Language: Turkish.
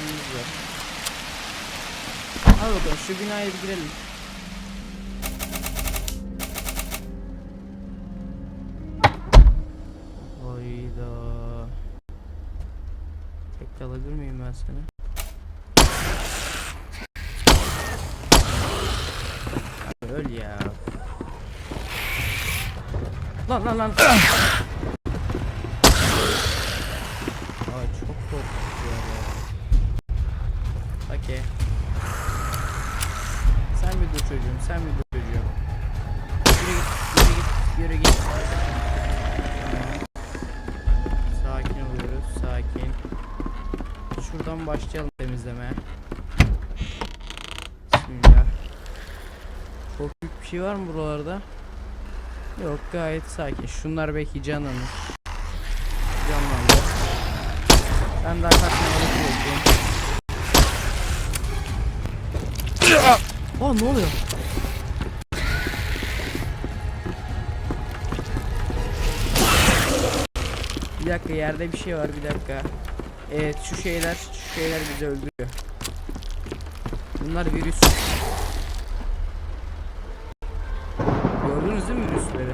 mermimiz var. Al bakalım şu binaya bir girelim. Hayda. Tek alabilir miyim ben seni? Abi öl ya. Lan lan lan. Aa çok korkutucu ya. Okey. Sen bir dur çocuğum, sen bir dur çocuğum. Yürü git, yürü git, yürü git. Sakin oluyoruz, sakin. Şuradan başlayalım temizlemeye. Bismillah. Çok büyük bir şey var mı buralarda? Yok gayet sakin. Şunlar belki canlanır. Canlandı. Ben daha Aa ne oluyor? Bir dakika yerde bir şey var bir dakika. Evet şu şeyler şu şeyler bizi öldürüyor. Bunlar virüs. Gördünüz değil mi virüsleri?